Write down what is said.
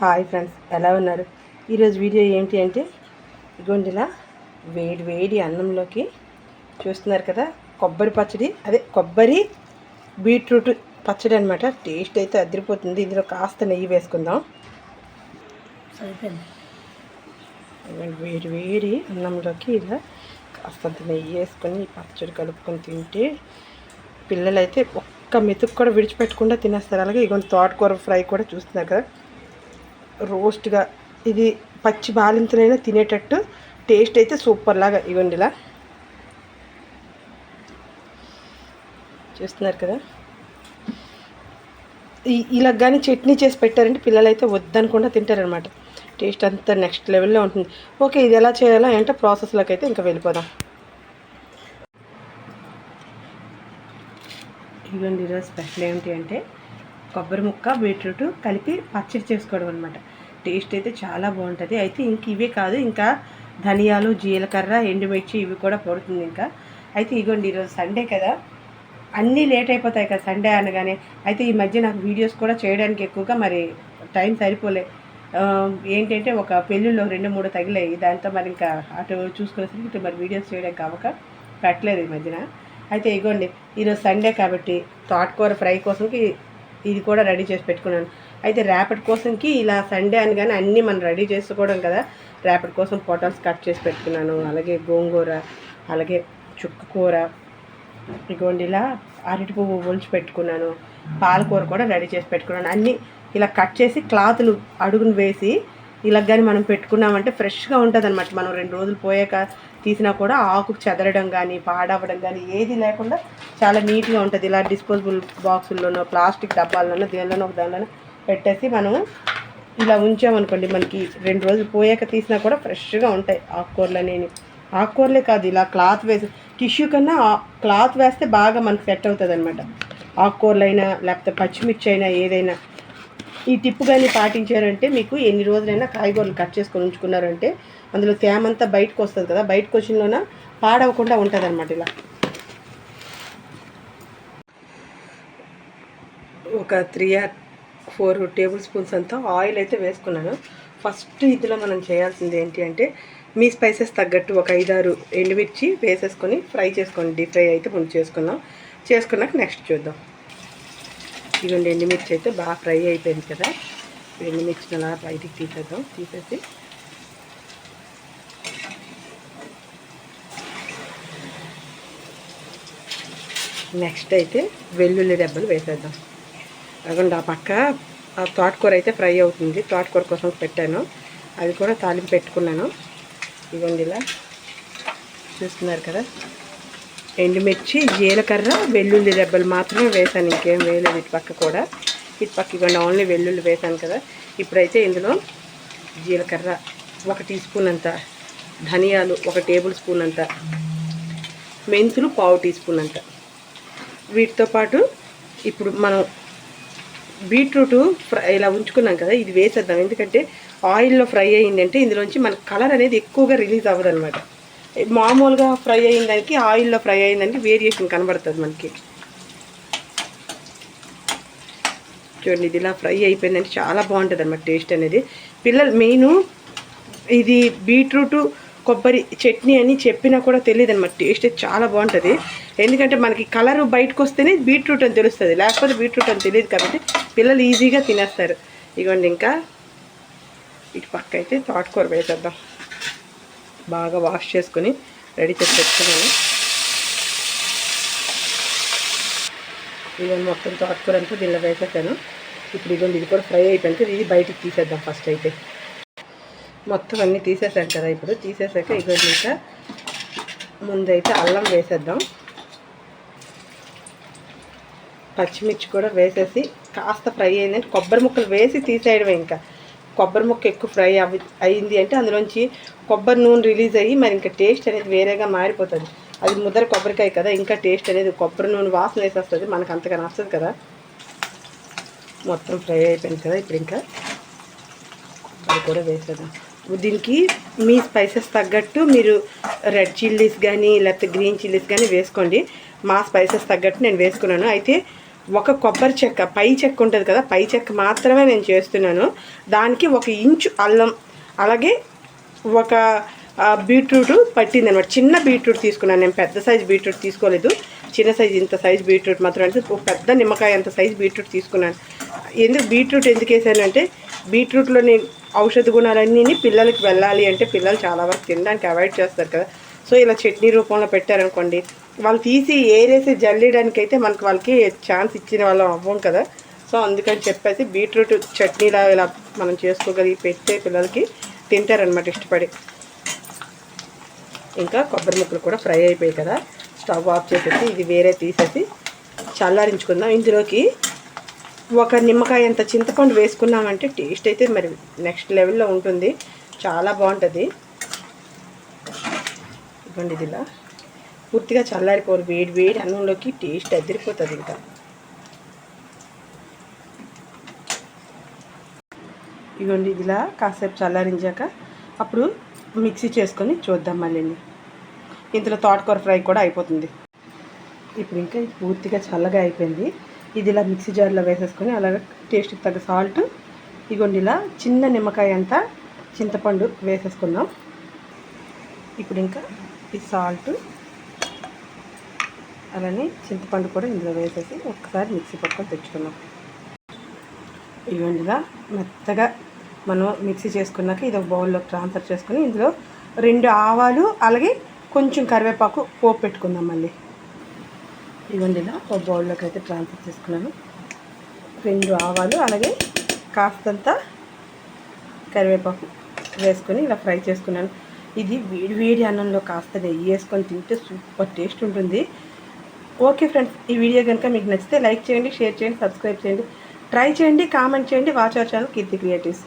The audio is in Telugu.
హాయ్ ఫ్రెండ్స్ ఎలా ఉన్నారు? ఈరోజు వీడియో ఏంటి అంటే ఇగోండిలా వేడి వేడి అన్నంలోకి చూస్తున్నారు కదా కొబ్బరి పచ్చడి. అదే కొబ్బరి బీట్రూట్ పచ్చడి అనమాట టేస్ట్ అయితే అదిరిపోతుంది. ఇందులో కాస్త నెయ్యి వేసుకుందాం. సరిపోయింది. వేడి వేడి అన్నంలోకి ఇలా కాస్తంత నెయ్యి వేసుకొని పచ్చడి కలుపుకొని తింటే పిల్లలైతే ఒక్క మెతుకు కూడా విడిచిపెట్టకుండా తినేస్తారు. అలాగే ఇగోండి తోటకూర ఫ్రై కూడా చూస్తున్నారు కదా. రోస్ట్గా ఇది పచ్చి బాలింతనైనా తినేటట్టు టేస్ట్ అయితే సూపర్ లాగా ఇవ్వండి ఇలా. చూస్తున్నారు కదా? ఈ- ఇలా కానీ చట్నీ చేసి పెట్టారంటే పిల్లలైతే వద్దనకుండా తింటారనమాట టేస్ట్ అంతా నెక్స్ట్ లెవెల్లో ఉంటుంది. ఓకే ఇది ఎలా చేయాలో అంటే ప్రాసెస్లోకి అయితే ఇంకా వెళ్ళిపోదాం. ఇవ్వండి ఈరోజు స్పెషల్ ఏంటి అంటే కొబ్బరి ముక్క బీట్రూట్ కలిపి పచ్చడి చేసుకోవడం అనమాట టేస్ట్ అయితే చాలా బాగుంటుంది. అయితే ఇంక ఇవే కాదు ఇంకా ధనియాలు జీలకర్ర ఎండుమిర్చి ఇవి కూడా పడుతుంది ఇంకా. అయితే ఇగోండి ఈరోజు సండే కదా. అన్నీ లేట్ అయిపోతాయి కదా సండే అనగానే. అయితే ఈ మధ్య నాకు వీడియోస్ కూడా చేయడానికి ఎక్కువగా మరి టైం సరిపోలే. ఏంటంటే ఒక పెళ్ళిళ్ళు రెండు మూడు తగిలాయి. దాంతో మరి ఇంకా అటు చూసుకునేసరికి ఇటు మరి వీడియోస్ చేయడానికి అవ్వక పెట్టలేదు ఈ మధ్యన. అయితే ఇగోండి ఈరోజు సండే కాబట్టి తోటకూర ఫ్రై కోసంకి ఇది కూడా రెడీ చేసి పెట్టుకున్నాను. అయితే రేపటి కోసంకి ఇలా సండే అని కానీ అన్నీ మనం రెడీ చేసుకోవడం కదా. రేపటి కోసం పొటాల్స్ కట్ చేసి పెట్టుకున్నాను. అలాగే గోంగూర అలాగే చుక్క కూర ఇగోండి ఇలా అరటి పువ్వు ఒలిచి పెట్టుకున్నాను. పాలకూర కూడా రెడీ చేసి పెట్టుకున్నాను. అన్నీ ఇలా కట్ చేసి క్లాతులు అడుగును వేసి ఇలా కానీ మనం పెట్టుకున్నామంటే ఫ్రెష్గా ఉంటుంది అనమాట మనం రెండు రోజులు పోయాక తీసినా కూడా ఆకు చెదరడం కానీ పాడవడం కానీ ఏది లేకుండా చాలా నీట్గా ఉంటుంది. ఇలా డిస్పోజబుల్ బాక్సుల్లోనో ప్లాస్టిక్ డబ్బాల్లోనో దేనిలోనో ఒక దానిలోనో పెట్టేసి మనం ఇలా ఉంచామనుకోండి మనకి రెండు రోజులు పోయాక తీసినా కూడా ఫ్రెష్గా ఉంటాయి ఆకుకూరలు అనేవి ఆకుకూరలే కాదు ఇలా క్లాత్ వేసి టిష్యూ కన్నా క్లాత్ వేస్తే బాగా మనకు సెట్ అవుతుంది అనమాట ఆకుకూరలైనా లేకపోతే పచ్చిమిర్చి అయినా ఏదైనా. ఈ టిప్పు కానీ పాటించారంటే మీకు ఎన్ని రోజులైనా కాయగూరలు కట్ చేసుకొని ఉంచుకున్నారంటే అందులో తేమంతా బయటకు వస్తుంది కదా బయటకు వచ్చినలోన పాడవకుండా ఉంటుంది అనమాట ఇలా. ఒక three or four tablespoons అంతా ఆయిల్ అయితే వేసుకున్నాను. ఫస్ట్ ఇందులో మనం చేయాల్సింది ఏంటి అంటే మీ స్పైసెస్ తగ్గట్టు ఒక ఐదారు ఎండుమిర్చి వేసేసుకొని ఫ్రై చేసుకోండి. డీప్ ఫ్రై అయితే ముందు చేసుకుందాం. చేసుకున్నాక నెక్స్ట్ చూద్దాం. ఇదిగోండి ఎండుమిర్చి అయితే బాగా ఫ్రై అయిపోయింది కదా. ఎండుమిర్చిని అలా బయటికి తీసేద్దాం. తీసేసి నెక్స్ట్ అయితే వెల్లుల్లి దెబ్బలు వేసేద్దాం. అదిగోండి ఆ పక్క. ఆ తోటకూర అయితే ఫ్రై అవుతుంది. తోటకూర కోసం పెట్టాను. అది కూడా తాలింపు పెట్టుకున్నాను. ఇదిగోండి ఇలా. చూస్తున్నారు కదా? ఎండుమిర్చి జీలకర్ర వెల్లుల్లి దెబ్బలు మాత్రమే వేసాను ఇంకేం వేయలేదు ఇటు పక్క కూడా. ఇటు పక్క ఇవ్వండి ఓన్లీ వెల్లుల్లి వేసాను కదా. ఇప్పుడైతే ఇందులో జీలకర్ర ఒక టీ స్పూన్ అంత ధనియాలు ఒక టేబుల్ స్పూన్ అంత మెంతులు పావు టీ స్పూన్ అంత. వీటితో పాటు ఇప్పుడు మనం బీట్రూట్ ఫ్రై ఇలా ఉంచుకున్నాం కదా ఇది వేసేద్దాం. ఎందుకంటే ఆయిల్లో ఫ్రై అయ్యిందంటే ఇందులోంచి మన కలర్ అనేది ఎక్కువగా రిలీజ్ అవ్వదు అనమాట మామూలుగా ఫ్రై అయిన దానికి ఆయిల్లో ఫ్రై అయిన వేరియేషన్ కనబడుతుంది మనకి. చూడండి ఇది ఇలా ఫ్రై అయిపోయిందంటే చాలా బాగుంటుంది అనమాట టేస్ట్ అనేది. పిల్లలు మెయిన్ ఇది బీట్రూట్ కొబ్బరి చట్నీ అని చెప్పినా కూడా తెలియదు అనమాట టేస్ట్ చాలా బాగుంటుంది. ఎందుకంటే మనకి కలర్ బయటకు వస్తేనే బీట్రూట్ అని తెలుస్తుంది. లేకపోతే బీట్రూట్ అని తెలియదు కాబట్టి పిల్లలు ఈజీగా తినేస్తారు. ఇదిగోండి ఇంకా ఇటు పక్క అయితే తోటకూర వేసేద్దాం. బాగా వాష్ చేసుకొని రెడీ చేసి పెట్టుకున్నాను. ఇదిగోండి మొత్తం తోటకూర అంతా దీనిలో వేసేసాను. ఇప్పుడు ఇదిగోండి ఇది కూడా ఫ్రై అయిపోయింది. ఇది బయటికి తీసేద్దాం ఫస్ట్ అయితే. మొత్తం అన్నీ తీసేసాం కదా ఇప్పుడు. తీసేసాక ఇదిగోండి ఇంకా ముందైతే అల్లం వేసేద్దాం. పచ్చిమిర్చి కూడా వేసేసి కాస్త ఫ్రై అయిందంటే కొబ్బరి ముక్కలు వేసి తీసేయడమే ఇంకా. కొబ్బరి ముక్క ఎక్కువ ఫ్రై అవి అయింది అంటే అందులోంచి కొబ్బరి నూనె రిలీజ్ అయ్యి మరి ఇంకా టేస్ట్ అనేది వేరేగా మారిపోతుంది. అది ముద్దర కొబ్బరికాయ కదా ఇంకా టేస్ట్ అనేది కొబ్బరి నూనె వాసన వేసేస్తుంది. మనకు అంతగా నచ్చదు కదా. మొత్తం ఫ్రై అయిపోయింది కదా ఇప్పుడు ఇంకా. అది కూడా వేసేద్దాం. దీనికి మీ స్పైసెస్ తగ్గట్టు మీరు రెడ్ చిల్లీస్ కానీ లేకపోతే గ్రీన్ చిల్లీస్ కానీ వేసుకోండి. మా స్పైసెస్ తగ్గట్టు నేను వేసుకున్నాను. అయితే ఒక కొబ్బరి చెక్క పై చెక్క ఉంటుంది కదా పై చెక్క మాత్రమే నేను చేస్తున్నాను. దానికి ఒక ఇంచు అల్లం అలాగే ఒక బీట్రూట్ పట్టింది అనమాట చిన్న బీట్రూట్ తీసుకున్నాను. నేను పెద్ద సైజ్ బీట్రూట్ తీసుకోలేదు. చిన్న సైజ్ ఇంత సైజ్ బీట్రూట్ మాత్రం అంటే ఒక పెద్ద నిమ్మకాయ అంత సైజ్ బీట్రూట్ తీసుకున్నాను. ఎందుకు బీట్రూట్ ఎందుకు వేసానంటే బీట్రూట్లోని ఔషధ గుణాలన్నీ పిల్లలకి వెళ్ళాలి అంటే పిల్లలు చాలా వరకు తినడానికి అవాయిడ్ చేస్తారు కదా. సో ఇలా చట్నీ రూపంలో పెట్టారనుకోండి వాళ్ళు తీసి ఏరేసి జల్లేయడానికి అయితే మనకు వాళ్ళకి ఛాన్స్ ఇచ్చిన వాళ్ళం అవ్వం కదా. సో అందుకని చెప్పేసి బీట్రూట్ చట్నీలా ఇలా మనం చేసుకోగలిగి పెడితే పిల్లలకి తింటారనమాట ఇష్టపడి. ఇంకా కొబ్బరి ముక్కలు కూడా ఫ్రై అయిపోయాయి కదా. స్టవ్ ఆఫ్ చేసేసి ఇది వేరే తీసేసి చల్లారించుకుందాం. ఇందులోకి ఒక నిమ్మకాయ అంత చింతపండు వేసుకున్నామంటే టేస్ట్ అయితే మరి నెక్స్ట్ లెవెల్లో ఉంటుంది. చాలా బాగుంటుంది. ఇవ్వండి ఇది ఇలా. పూర్తిగా చల్లారిపోరు వేడి వేడి అన్నంలోకి టేస్ట్ అదిరిపోతుంది ఇంకా. ఇవ్వండి ఇదిలా కాసేపు చల్లారించాక అప్పుడు మిక్సీ చేసుకొని చూద్దాం మళ్ళీ ఇందులో తోటకూర ఫ్రై కూడా అయిపోతుంది. ఇప్పుడు ఇంకా ఇది పూర్తిగా చల్లగా అయిపోయింది. ఇది ఇలా మిక్సీ జార్లో వేసేసుకొని అలాగే టేస్ట్కి తగ్గ సాల్ట్ ఇగోండి ఇలా చిన్న నిమ్మకాయ అంతా చింతపండు వేసేసుకుందాం. ఇప్పుడు ఇంకా ఈ సాల్ట్ అలానే చింతపండు కూడా ఇందులో వేసేసి ఒక్కసారి మిక్సీ పక్కన తెచ్చుకున్నాం ఇవ్వండి ఇలా మెత్తగా మనం మిక్సీ చేసుకున్నాక ఇది ఒక బౌల్లో ట్రాన్స్ఫర్ చేసుకుని ఇందులో రెండు ఆవాలు అలాగే కొంచెం కరివేపాకు పోపు పెట్టుకుందాం మళ్ళీ. ఇవ్వండి ఇలా ఒక బౌల్లోకి అయితే ట్రాన్స్ఫర్ చేసుకున్నాను. రెండు ఆవాలు అలాగే కాస్తంత కరివేపాకు వేసుకొని ఇలా ఫ్రై చేసుకున్నాను. ఇది వేడి వేడి అన్నంలో కాస్త నెయ్యి వేసుకొని తింటే సూపర్ టేస్ట్ ఉంటుంది. ఓకే ఫ్రెండ్స్ ఈ వీడియో కనుక మీకు నచ్చితే లైక్ చేయండి షేర్ చేయండి సబ్స్క్రైబ్ చేయండి ట్రై చేయండి కామెంట్ చేయండి. Watch our channel Keerthi creatives.